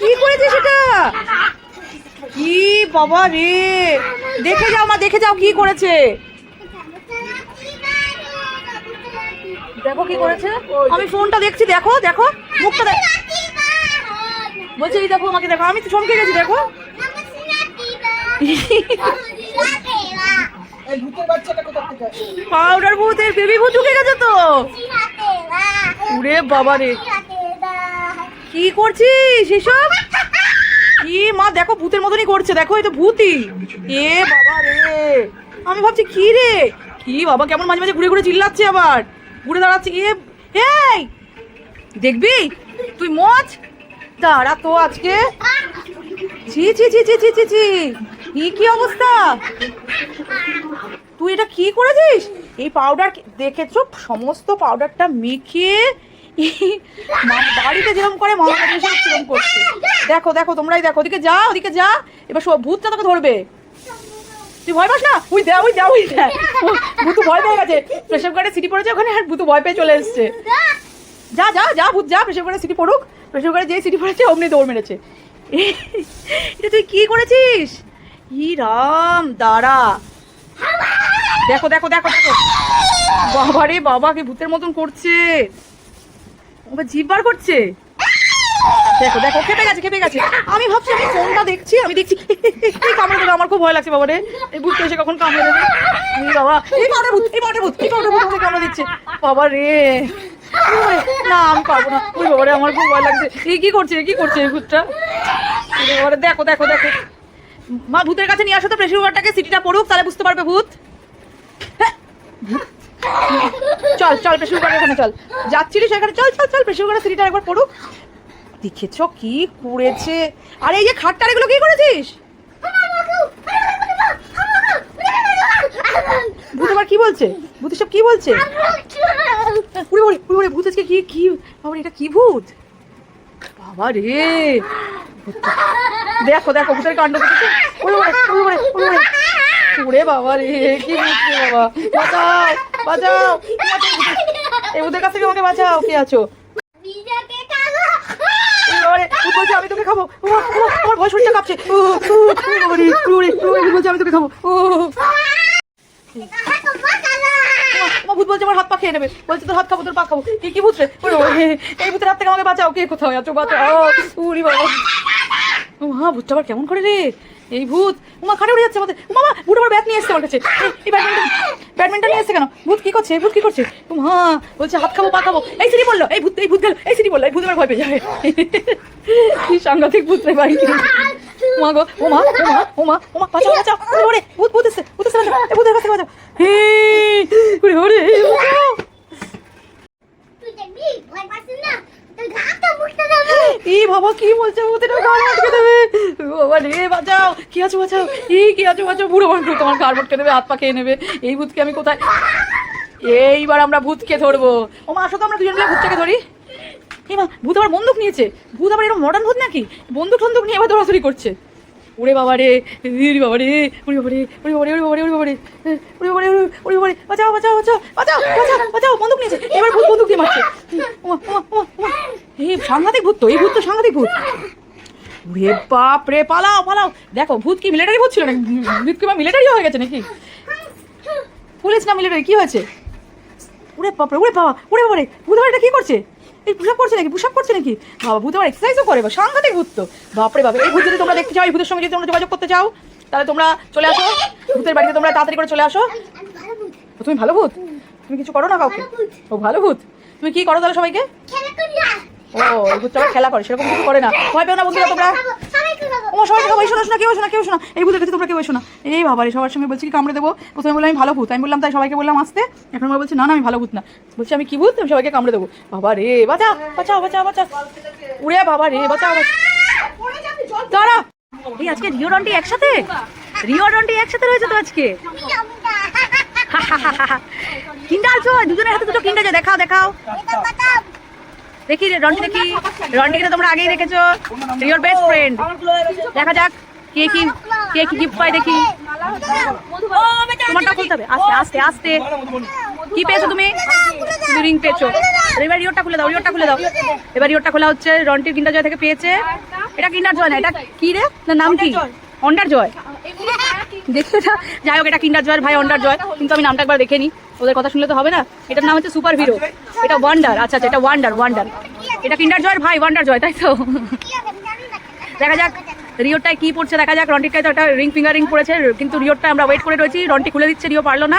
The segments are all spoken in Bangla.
কি করেছে সেটা? কি বাবা রে? দেখে যাও মা, দেখে যাও কি করেছে। দেখো কি করেছে। আমি ফোনটা দেখছি, দেখো দেখো, মুখটা দেখ। বলছে, এই দেখো আমাকে দেখো আমি তো চমকে গেছি, দেখো? পাউডার ভূতের বেবি ভূত ঢুকে গেছে তো। উরে বাবা রে। কি করছিস এসব? কি, মা, দেখো, ভূতের মতনই করছে, দেখো তো ভূতই। এ বাবা রে, আমি ভাবছি, কি রে? কি, বাবা, কেমন মাঝে মাঝে ঘুরে ঘুরে চিল্লাচ্ছে আবার। ঘুরে দাঁড়াচ্ছে, এ, এই, দেখবি? তুই মজ? দাঁড়া তো আজকে। ছি ছি ছি ছি ছি ছি ছি। কি কি অবস্থা? তুই এটা কি করেছিস? এই পাউডার দেখেছ? সমস্ত পাউডারটা মেখে বাড়িতে যেরকম করে মামা কাছে এসে সেরকম করছে। দেখো দেখো, তোমরাই দেখো, ওদিকে যা ওদিকে যা। এবার সব ভূতটা তোকে ধরবে। তুই ভয় পাস না? ওই দে ওই দে ওই ভূতু ভয় পেয়ে গেছে। প্রেশার কার্ডে সিটি পড়েছে ওখানে আর ভূতু ভয় পেয়ে চলে এসছে। যা যা যা, ভূত, যা প্রেশার কার্ডে সিটি পড়ুক। প্রেশার কার্ডে যেই সিটি পড়েছে অমনি দৌড় মেরেছে। এটা তুই কি করেছিস? ই রাম, দাঁড়া। দেখো দেখো দেখো দেখো। বাবা রে বাবা, কি ভূতের মতন করছে। ওকে জিভ বার করছে। দেখো দেখো, খেপে গেছে খেপে গেছে। আমি ভাবছি, আমি ফোনটা দেখছি, আমি দেখছি। এই কামড়ে দেবে আমার খুব ভয় লাগছে বাবা রে এই ভূত এসে কখন কামড়ে দেবে? বাবা, এই পাউডার ভূত, এই পাউডার ভূত, এই পাউডার ভূত আমাকে কামড়ে দিচ্ছে। বাবা রে না, আমি পারব না। ওই বাবা রে আমার খুব ভয় লাগছে। এই কি করছে কি করছে এই ভূতটা? বাবা দেখো দেখো দেখো। মা, ভূতের কাছে নিয়ে আসো তো প্রেশার কুকারটাকে সিটিটা পড়ুক, তাহলে বুঝতে পারবে ভূত। হ্যাঁ। চল চল প্রেশার কুকারের ওখানে চল। যাচ্ছিলি সেখানে চল চল চল প্রেশার কুকারের সিটিটা একবার পড়ুক। দেখেছ কি করেছে আর, এই যে খাটটার, এগুলো কি করেছিস? ভূত আবার কি বলছে? ভূত সব কি বলছে? পুরো পুরো পুরো ভূত আজকে কি কি, বাবা, এটা কি ভূত? বাবা রে! দেখো দেখো, ভূতের কাণ্ড ওরে বাবা রে কি রে বাবা? বাঁচাও বাঁচাও এই ভূতের কাছ থেকে আমাকে বাঁচাও কে আছো? বলছে আমি তোকে খাব। আমার ভয় শরীরটা কাঁপছে। বলছে আমি তোকে খাব। ও আমার ভূত বলছে আমার হাত পা খেয়ে নেবে। বলছে তোর হাত খাব তোর পা খাব। কি কি ভূত রে? এই ভূতের হাত থেকে আমাকে বাঁচাও। কে কোথাও আছো? বাঁচাও। উরি বাবা। মা ভূতটা আবার কেমন করে রে? এই ভূত, উমা খাটে উড়ে যাচ্ছে আমাদের। মামা ভূত আবার ব্যাট নিয়ে এসছে আমার কাছে। এই- ব্যাডমিন্টন ব্যাডমিন্টন নিয়ে এসছে কেন? ভূত কি করছে? ভূত কি করছে? ও মা বলছে, হাত খাব, পা খাব। এই সিটি বলল এই ভূত এই ভূত গেল, এই সিটি বলল এই ভূত আমার ভয় পেয়ে যাবে। কি সাংঘাতিক ভূত রে ভাই। মা গো, উমা মা ও মা ও মা ও মা বাঁচাও। বাঁচাও ওরে, ভূত ভূত এসছে ভূত এসছে, বাঁচাও। এই ভূতের কাছে বাঁচাও। হে, ওরে ওরে এই বাবা, কি বলছে? ওদের গাল আটকে দেবে। বাবা রে, বাঁচাও। কি আছো, বাঁচাও? ই, কি আছো, বাঁচাও? বুড়ো মানুষ, তোমার গাল আটকে দেবে, হাত পা খেয়ে নেবে। এই ভূতকে আমি কোথায় এইবার আমরা ভূতকে ধরবো। ও মা, আসো তো, আমরা দুজন মিলে ভূতটাকে ধরি। এই মা, ভূত আবার বন্দুক নিয়েছে। ভূত আবার এরকম মডার্ন ভূত নাকি? বন্দুক টন্দুক নিয়ে আবার দৌড়াদৌড়ি করছে। ওরে বাবা রে বাবা রে, ওরে বাবা রে, ওরে বাবা রে, ওরে বাবা রে, ওরে বাবা রে, ওরে রে ওরে রে, বাঁচাও বাঁচাও বাঁচাও বাঁচাও বাঁচাও বাঁচাও, বন্দুক নিয়েছে। এবার ভূত বন্দুক দিয়ে মারছে। এই সাংঘাতিক ভূত তো, এই ভূত তো সাংঘাতিক ভূত। ওরে বাপ রে, পালাও পালাও। দেখো, ভূত কি মিলিটারি ভূত ছিল নাকি? ভূত কি মিলিটারি হয়ে গেছে নাকি? পুলিশ না মিলিটারি কি হয়েছে? ওরে বাপরে ওরে বাবা ওরে বাবা রে, ভূত এটা কি করছে? এই পুষাপ করছে নাকি? পুষাপ করছে নাকি? বাবা ভূত আমার এক্সারসাইজও করে বা সাংঘাতিক ভূত তো। বাপরে বাবা এই ভূত যদি তোমরা দেখতে চাও এই ভূতের সঙ্গে যদি তোমরা যোগাযোগ করতে চাও তাহলে তোমরা চলে আসো। ভূতের বাড়িতে তোমরা তাড়াতাড়ি করে চলে আসো। তুমি ভালো ভূত? তুমি কিছু করো না কাউকে? ও ভালো ভূত? তুমি কি করো তাহলে সবাইকে? ও ভূতটা খেলা করে সেরকম কিছু করে না। ভয় পেও না বন্ধুরা তোমরা। ও সবাই খাব শোনা শোনা কেউ শোনা কেউ শোনা। এই ভূতের কাছে তোমরা কেউ শোনা। এই বাবা রে সবার সঙ্গে বলছি কি কামড়ে দেবো। প্রথমে বললাম আমি ভালো ভূত। আমি বললাম তাই সবাইকে বললাম আসতে। এখন আমরা বলছি না না আমি ভালো ভূত না। বলছি আমি কি ভূত? আমি সবাইকে কামড়ে দেবো। বাবা রে বাঁচাও বাঁচাও বাঁচাও। বাঁচাও উড়ে বাবা রে বাঁচাও। দাঁড়া। এই আজকে রিও রন্টি একসাথে? রিও রন্টি একসাথে রয়েছে তো আজকে? কিনটা আছো দুজনের হাতে দুটো আছে। দেখাও দেখাও। দেখি রে, রন্টি দেখি। রন্টিকে তো তোমরা আগেই দেখেছ। রিওর বেস্ট ফ্রেন্ড দেখা যাক কে কি কে কি গিফট পায় দেখি। তোমারটা খুলতে হবে। আস্তে আস্তে আস্তে। কি পেয়েছ তুমি? তুমি রিং পেয়েছ। এবার রিওরটা খুলে দাও রিওরটা খুলে দাও। এবার রিওরটা খোলা হচ্ছে। রন্টির কিন্ডার জয় থেকে পেয়েছে। এটা কিন্ডার জয় না এটা কি রে? না নাম কি? অন্ডার জয়। দেখতে না যাই হোক, এটা কিন্ডার জয়ের ভাই অন্ডার জয় কিন্তু আমি নামটা একবার দেখে নিই। ওদের কথা শুনলে তো হবে না? এটার নাম হচ্ছে সুপার হিরো এটা ওয়ান্ডার আচ্ছা আচ্ছা এটা ওয়ান্ডার ওয়ান্ডার এটা কিন্ডার জয়ের ভাই ওয়ান্ডার জয় তাই তো? দেখা যাক রিওটায় কি পড়ছে, দেখা যাক। রন্টিটায় তো একটা রিং ফিঙ্গার রিং পড়েছে, কিন্তু রিওটা আমরা ওয়েট করে রয়েছি। রন্টি খুলে দিচ্ছে, রিও পারল না।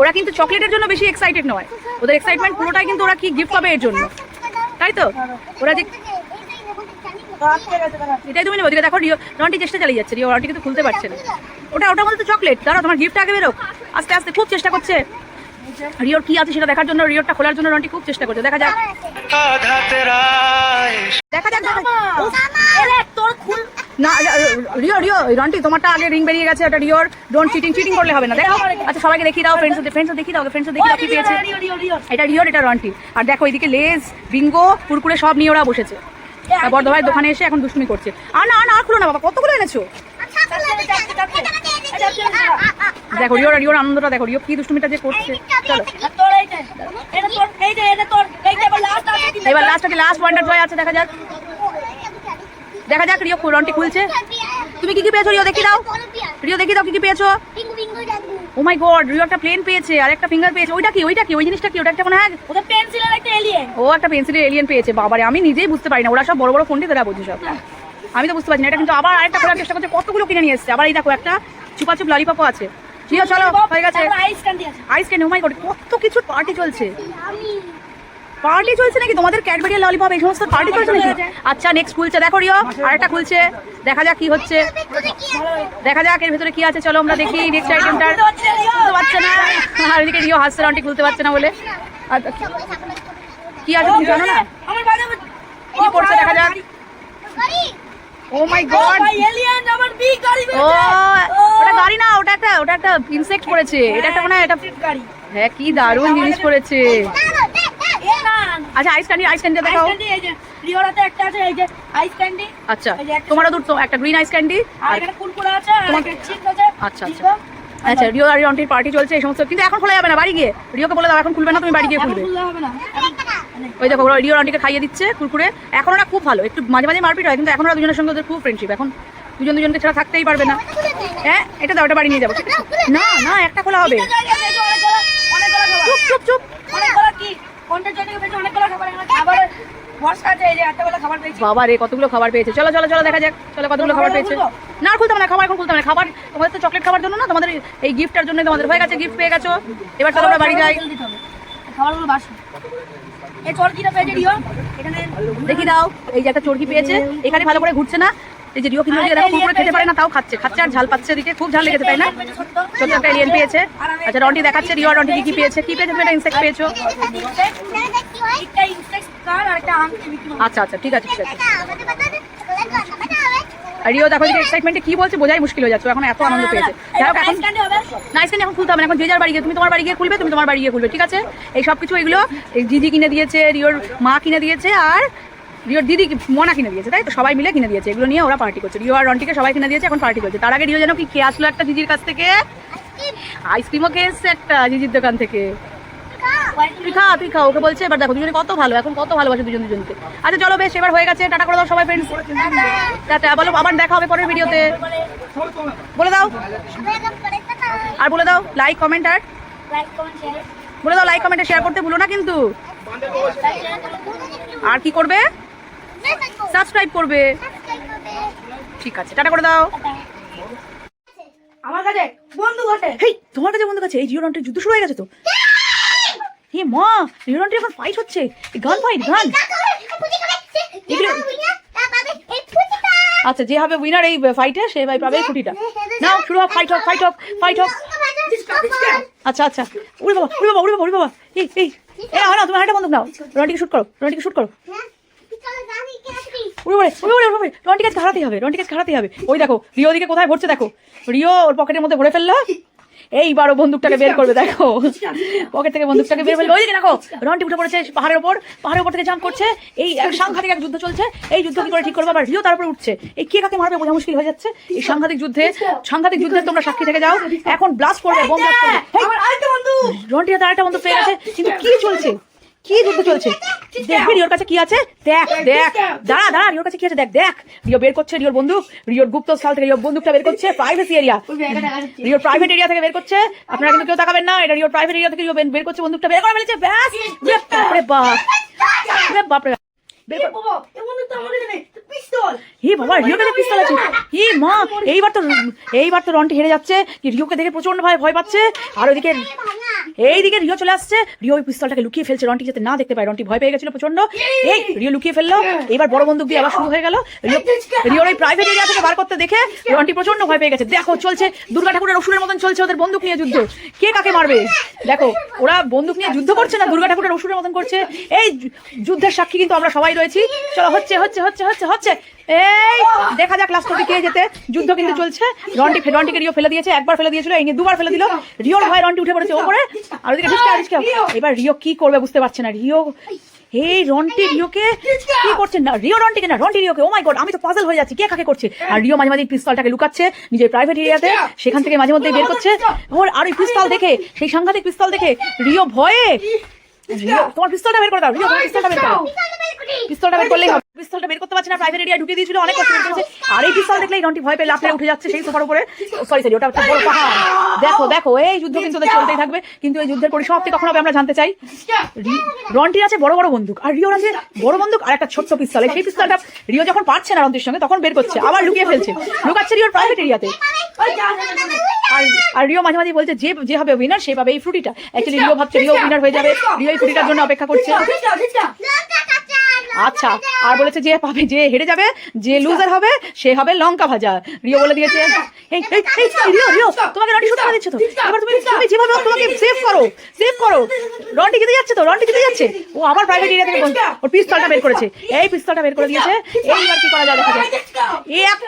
ওরা কিন্তু চকলেটের জন্য বেশি এক্সাইটেড নয়। ওদের এক্সাইটমেন্ট পুরোটাই কিন্তু ওরা কি গিফট পাবে এর জন্য? তাই তো? ওরা যে। এটাই তুমি ওদিকে দেখো রিও রন্টি চেষ্টা চালিয়ে যাচ্ছে। রিও রন্টি কিন্তু খুলতে পারছে না। ওটা ওটা বলতে চকলেট দাঁড়াও তোমার গিফট আগে বেরোক। আস্তে আস্তে খুব চেষ্টা করছে। রিওর কি আছে সেটা দেখার জন্য রিওরটা খোলার জন্য রন্টি খুব চেষ্টা করছে। দেখা যাক। দেখা যাক তোর খুল না রিও রিও রন্টি তোমারটা আগে রিং বেরিয়ে গেছে। এটা রিওর। ডোন্ট চিটিং চিটিং করলে হবে না। দেখো আচ্ছা সবাইকে দেখিয়ে দাও ফ্রেন্ডস ফ্রেন্ডস দেখিয়ে দাও ফ্রেন্ডস দেখিয়ে দাও কি পেয়েছে। এটা রিওর এটা রন্টি আর দেখো এদিকে লেজ বিঙ্গো কুরকুরে সব নিয়ে ওরা বসেছে। বর্ধমানের দোকানে এসে এখন দুষ্টুমি করছে। আর না আর না আর খুলো না বাবা কতগুলো এনেছো? দেখো রিওর রিওর আনন্দটা দেখো রিও কি দুষ্টুমিটা যে করছে। চলো। এবার লাস্ট আছে লাস্ট ওয়ান্ডার জয় আছে দেখা যাক। দেখা যাক রিও রন্টি খুলছে। তুমি কি কি পেয়েছ রিও দেখি দাও। রিও দেখি দাও কি কি পেয়েছ। ও মাই গড রিও একটা প্লেন পেয়েছে আর একটা ফিঙ্গার পেয়েছে। ওইটা কি ওইটা কি ওই জিনিসটা কি ওটা একটা মনে হয়? ও একটা পেন্সিলের এলিয়েন পেয়েছে বাবারে আমি নিজেই বুঝতে পারি না ওরা সব বড় বড় ফোনটি তারা বোঝে সব। আমি তো বুঝতে পারছি না এটা কিন্তু আবার আরেকটা করার চেষ্টা করছে কতগুলো কিনে নিয়ে এসছে। আবার এই দেখো একটা চুপাচুপ ললিপপও আছে। রিও চলো হয়ে গেছে। আইস ক্যান্ডি ও মাই গড কত কিছু পার্টি চলছে। পার্টি চলছে নাকি? তোমাদের ক্যাডবেরি ললিপপ এই সমস্ত পার্টি চলছে নাকি? আচ্ছা নেক্সট খুলছে। দেখো রিও আরেকটা খুলছে। দেখা যাক কি হচ্ছে। দেখা যাক এর ভেতরে কি আছে। চলো আমরা দেখি নেক্সট আইটেমটার পারছে না। আর এদিকে রিও হাসছে আন্টি খুলতে পারছে না বলে। আর কি আছে তুমি জানো না? কি পড়ছে দেখা যাক। ও মাই গড ও ওটা গাড়ি না ওটা একটা ওটা একটা ইনসেক্ট পড়েছে এটা একটা মানে এটা হ্যাঁ কি দারুণ জিনিস পড়েছে আচ্ছা আইস ক্যান্ডি আইস ক্যান্ডি দেখাও। আচ্ছা এই যে একটা- তোমারও দুটো একটা গ্রিন আইস ক্যান্ডি আর তোমাকে- আচ্ছা আচ্ছা। আচ্ছা রিও আর রন্টির পার্টি চলছে এই সমস্ত কিন্তু এখন খোলা যাবে না বাড়ি গিয়ে। রিওকে বলে দাও এখন খুলবে না তুমি বাড়ি গিয়ে খুলবে। ওই দেখো ওরা রিও আন্টিকে খাইয়ে দিচ্ছে কুরকুরে। এখন ওরা খুব ভালো একটু মাঝে মাঝে মারপিট হয় কিন্তু এখন ওরা দুজনের সঙ্গে ওদের খুব ফ্রেন্ডশিপ এখন দুজন দুজনকে ছাড়া থাকতেই পারবে না। হ্যাঁ এটা দাও এটা বাড়ি নিয়ে যাব। ঠিক আছে? না না একটা খোলা হবে। চুপ চুপ চুপ। বাবা রে কতগুলো খাবার পেয়েছে? চলো চলো চলো দেখা যাক। চলো কতগুলো খাবার পেয়েছে? না খুলতে মানে না খাবার এখন খুলতে মানে না খাবার তোমাদের তো চকলেট খাবার জন্য না তোমাদের এই গিফটটার জন্য তোমাদের হয়ে গেছে গিফট পেয়ে গেছো। এবার চলো আমরা বাড়ি যাই। খাবারগুলো বাসি। এই চরকিটা পেয়েছে এখানে দেখি দাও এই যে একটা চর্কি পেয়েছে। এখানে ভালো করে ঘুরছে না? এই যে রিও কিন্তু দেখো কুকুরে খেতে পারে না তাও খাচ্ছে খাচ্ছে আর ঝাল পাচ্ছে এদিকে। খুব ঝাল লেগেছে তাই না? ছোট্ট। একটা এলিয়েন পেয়েছে। আচ্ছা রন্টি দেখাচ্ছে রিও রন্টি কি পেয়েছে? কি পেয়েছে? তুমি একটা ইনসেক্ট পেয়েছ। আচ্ছা আচ্ছা ঠিক আছে ঠিক আছে। রিও দেখো যে এক্সাইটমেন্টে কি বলছে বোঝাই মুশকিল হয়ে যাচ্ছে। এখন এত আনন্দ পেয়েছে। যাই হোক এখন নাইস ক্যান্ডি এখন খুলতে হবে এখন যে যার বাড়ি গিয়ে তুমি তোমার বাড়ি গিয়ে খুলবে তুমি তোমার বাড়ি গিয়ে খুলবে ঠিক আছে? এই সব কিছু এগুলো এই জিজি কিনে দিয়েছে রিওর মা কিনে দিয়েছে আর রিওর দিদি মনা কিনে দিয়েছে, তাই তো? সবাই মিলে কিনে দিয়েছে, এগুলো নিয়ে ওরা পার্টি করছে। রিও আর রন্টিকে সবাই কিনে দিয়েছে, এখন পার্টি করছে। তার আগে রিও যেন কি কে আসলো একটা জিজির কাছ থেকে? আইসক্রিমও খেয়ে এসছে একটা জিজির দোকান থেকে। তুই খা তুই খা, ওকে বলছে, এবার দেখো, দুজনে কত ভালো, এখন কত ভালোবাসে দুজন দুজনকে। আচ্ছা চলো বেশ, এবার হয়ে গেছে। টাটা করে দাও সবাই ফ্রেন্ডস টাটা, বলো, আবার দেখা হবে পরের ভিডিওতে। বলে দাও। আর বলে দাও লাইক কমেন্ট আর. বলে দাও লাইক কমেন্টে শেয়ার করতে ভুলো না কিন্তু? আর কি করবে? সাবস্ক্রাইব করবে। ঠিক আছে টাটা করে দাও। আমার কাছে বন্ধু ঘটে হেই তোমার কাছে বন্ধু কাছে? এই জিও রন্টের যুদ্ধ শুরু হয়ে গেছে তো। হে মা জিও রন্টের এখন ফাইট হচ্ছে। গান ফাইট গান। আচ্ছা যে হবে উইনার এই ফাইটে সে ভাই পাবে ফুটিটা নাও শুরু হোক ফাইট হোক ফাইট হোক ফাইট হোক। আচ্ছা আচ্ছা। উড়ে বাবা উড়ে বাবা উড়ে বাবা উড়ে বাবা। এই এই। এই নাও নাও তুমি আরেকটা বন্ধুক নাও। রন্টিকে শুট করো রন্টিকে শুট করো। উড়ে উড়ে উড়ে উড়ে উড়ে আজকে হারাতেই হবে আজকে হারাতেই হবে। ওই দেখো রিও দিকে কোথায় ভরছে দেখো। রিও ওর পকেটের মধ্যে ভরে ফেলল। এইবারও বন্দুকটাকে বের করবে দেখো। পকেট থেকে বন্দুকটাকে বের ওইদিকে দেখো রন্টি উঠে পড়েছে পাহাড়ের ওপর। পাহাড়ের উপর থেকে জাম্প করছে। এই এক সাংঘাতিক এক যুদ্ধ চলছে। এই যুদ্ধ কি করে ঠিক করবে আবার? রিও তার উপরে উঠছে। এই কে কাকে মারবে বোঝা মুশকিল হয়ে যাচ্ছে। এই সাংঘাতিক যুদ্ধে সাংঘাতিক যুদ্ধে তোমরা সাক্ষী থেকে যাও। এখন ব্লাস্ট করবে বোম ব্লাস্ট করবে। রন্টি হাতে আরেকটা বন্ধু পেয়ে গেছে। কিন্তু কি চলছে? কি যুদ্ধ চলছে? দেখবি রিওর কাছে কি আছে? দেখ দেখ। দাঁড়া দাঁড়া রিওর কাছে কি আছে? দেখ দেখ। রিও বের করছে রিওর বন্দুক। রিওর গুপ্ত স্থল থেকে রিওর বন্দুকটা বের করছে প্রাইভেসি এরিয়া রিওর প্রাইভেট এরিয়া থেকে বের করছে। আপনারা কিন্তু কেউ তাকাবেন না এটা রিওর প্রাইভেট এরিয়া থেকে রিও বের- করছে বন্দুকটা বের করে ফেলেছে। ব্যাস! বাপরে বাপ। বাপরে বাপ। বের কর- বাবা এমন তো আমাকে দেবে পিস্তল। হে বাবা রিওর কাছে পিস্তল আছে। হে মা এইবার তো এইবার তো রন্টি হেরে যাচ্ছে। রিওকে দেখে প্রচণ্ড ভয় ভয় পাচ্ছে। আর ওইদিকে এইদিকে রিও চলে আসছে। রিও ওই পিস্তলটাকে লুকিয়ে ফেলছে রন্টি যাতে না দেখতে পায়। রন্টি ভয় পেয়ে গেছিল প্রচণ্ড এই! রিও লুকিয়ে ফেলল। এবার বড় বন্দুক দিয়ে আবার শুরু হয়ে গেল। রিও রিওর ওই প্রাইভেট এরিয়া থেকে বার করতে দেখে রন্টি প্রচণ্ড ভয় পেয়ে গেছে। দেখো চলছে। দুর্গা ঠাকুরের অসুরের মতন চলছে ওদের বন্দুক নিয়ে যুদ্ধ। কে কাকে মারবে? দেখো ওরা বন্দুক নিয়ে যুদ্ধ করছে না দুর্গা ঠাকুরের অসুরের মতন করছে। এই যুদ্ধের সাক্ষী কিন্তু আমরা সবাই রয়েছি। চলো, হচ্ছে হচ্ছে হচ্ছে হচ্ছে হচ্ছে। এই, দেখা যাক লাস্ট কে যেতে। যুদ্ধ কিন্তু চলছে। রন্টি রন্টিকে রিও ফেলে দিয়েছে, একবার ফেলে দিয়েছিল, এই নিয়ে দুবার ফেলে দিল। রিওর ভয় রন্টি উঠে পড়েছে ওপরে। আর ওদিকে ঢিসকা এবার রিও কি করবে বুঝতে পারছে না। রিও, এই রন্টি রিওকে কি করছে না? রিও রন্টিকে না, রন্টি রিওকে। ও মাই গড আমি তো পাজল হয়ে যাচ্ছি, কে কাকে করছে? আর রিও মাঝে মাঝে পিস্তলটাকে লুকাচ্ছে, নিজের প্রাইভেট এরিয়াতে সেখান থেকে মাঝে মধ্যে বের করছে। ওর আর ওই পিস্তল দেখে, সেই সাংঘাতিক পিস্তল দেখে রিও ভয়ে তোমার পিস্তলটা বের করে দাও রিও তোমার পিস্তলটা বের করো। পিস্তলটা বের করলেই হবে। পিস্তলটা বের করতে পারছে না প্রাইভেট এরিয়া ঢুকে দিয়েছিল অনেক কষ্ট করেছে আর এই পিস্তল দেখলেই রন্টি ভয় পেয়ে লাফে উঠে যাচ্ছে সেই সোফার উপরে। সরি সরি ওটা একটা বড় পাহাড়। দেখো দেখো এই যুদ্ধ কিন্তু চলতেই থাকবে। কিন্তু এই যুদ্ধের পরিসমাপ্তি কখন হবে আমরা জানতে চাই। রন্টির আছে বড় বড় বন্দুক আর রিওর আছে বড় বন্দুক আর একটা ছোট্ট পিস্তল এই সেই পিস্তলটা রিও যখন পারছে না রন্টির সঙ্গে তখন বের করছে আবার লুকিয়ে ফেলছে। লুকাচ্ছে রিওর প্রাইভেট এরিয়াতে আর আর রিও মাঝে মাঝে বলছে যে যে হবে উইনার সেভাবে এই ফ্রুটিটা অ্যাকচুয়ালি রিও ভাবছে রিও উইনার হয়ে যাবে। রিও এই ফ্রুটিটার জন্য অপেক্ষা করছে। আচ্ছা আর বলেছে যে পাবে, যে হেরে যাবে, যে লুজার হবে, সে হবে লঙ্কা ভাজা। রিও বলে দিয়েছে রিও রিও, তোমাকে রন্টি শুট দিচ্ছে তো। এবার তুমি যেভাবে তোমাকে সেভ করো সেভ করো। রন্টি জিতে যাচ্ছে তো, রন্টি জিতে যাচ্ছে। ও আবার প্রাইভেট এরিয়া থেকে ওর পিস্তলটা বের করেছে। এই পিস্তলটা বের করে দিয়েছে। এইবার কি করা যায় দেখা যায় এই এক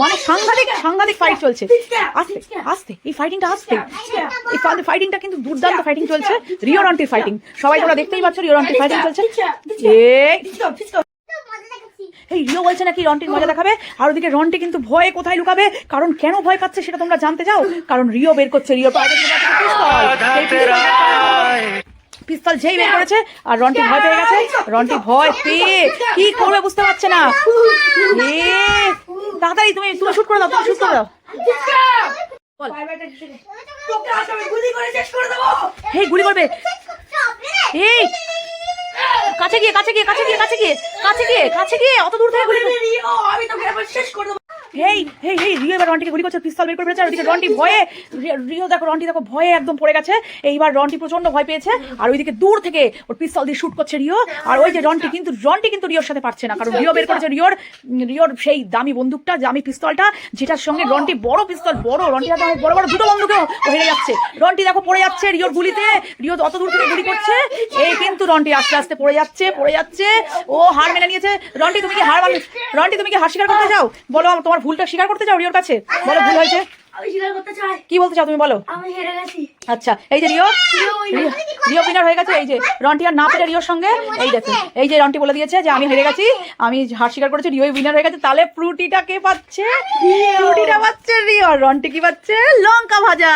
মানে সাংঘাতিক সাংঘাতিক ফাইট চলছে। আস্তে আস্তে, এই ফাইটিংটা আস্তে। এই ফাইটিংটা কিন্তু দুর্দান্ত ফাইটিং চলছে। রিও রন্টির ফাইটিং সবাই তোমরা দেখতেই পাচ্ছ, রিও রন্টির ফাইটিং চলছে। এই এই রিও বলছে নাকি রন্টির মজা দেখাবে? আর ওদিকে রন্টি কিন্তু ভয়ে কোথায় লুকাবে? কারণ কেন ভয় পাচ্ছে সেটা তোমরা জানতে চাও? কারণ রিও বের করছে রিও পিস্তল যেই বের করেছে আর রন্টি ভয় পেয়ে গেছে। রন্টি ভয় পেয়ে কি করবে বুঝতে পারছে না। তাড়াতাড়ি তুমি তুমি শুট করে দাও তুমি শুট করে দাও। বল। হে গুলি করবে। এই কাছে গিয়ে কাছে গিয়ে কাছে গিয়ে কাছে গিয়ে কাছে গিয়ে কাছে গিয়ে অত দূর থেকে গুলি আমি তো শেষ করে হেই পিস্তল বের ভয়ে, রিও দেখো দেখো, ভয়ে একদম গেছে। এইবার প্রচণ্ড ভয় পেয়েছে, আর ওইদিকে দূর থেকে পিস্তল দিয়ে শুট করছে রিও, আর ওই যে কিন্তু কিন্তু রিওর সাথে না, কারণ রিও বের রিওর সেই দামি বন্দুকটা, দামি পিস্তলটা, যেটার সঙ্গে রন্টি বড় পিস্তল, বড় রন্টি বড় বড় দুটো বন্দুকেও হেরে যাচ্ছে। রন্টি দেখো পড়ে যাচ্ছে রিওর গুলিতে, রিও অত দূর থেকে গুলি করছে, এই কিন্তু রন্টি আস্তে আস্তে পড়ে যাচ্ছে পড়ে যাচ্ছে, ও হার মেনে নিয়েছে। রন্টি, তুমি কি হার রন্টি, তুমি কি স্বীকার করতে চাও? বলো, তোমার ভুলটা স্বীকার করতে চাও রিওর কাছে? বলো ভুল হয়েছে? কি বলতে চাও তুমি বলো? আচ্ছা এই যে রিও রিও- উইনার হয়ে গেছে এই যে রন্টি আর না পেরে রিওর সঙ্গে এই দেখো এই যে রন্টি বলে দিয়েছে যে আমি হেরে গেছি আমি হার স্বীকার করেছি রিও উইনার হয়ে গেছে তাহলে ফ্রুটিটা কে পাচ্ছে? ফ্রুটিটা পাচ্ছে রিও রন্টি কি পাচ্ছে? লঙ্কা ভাজা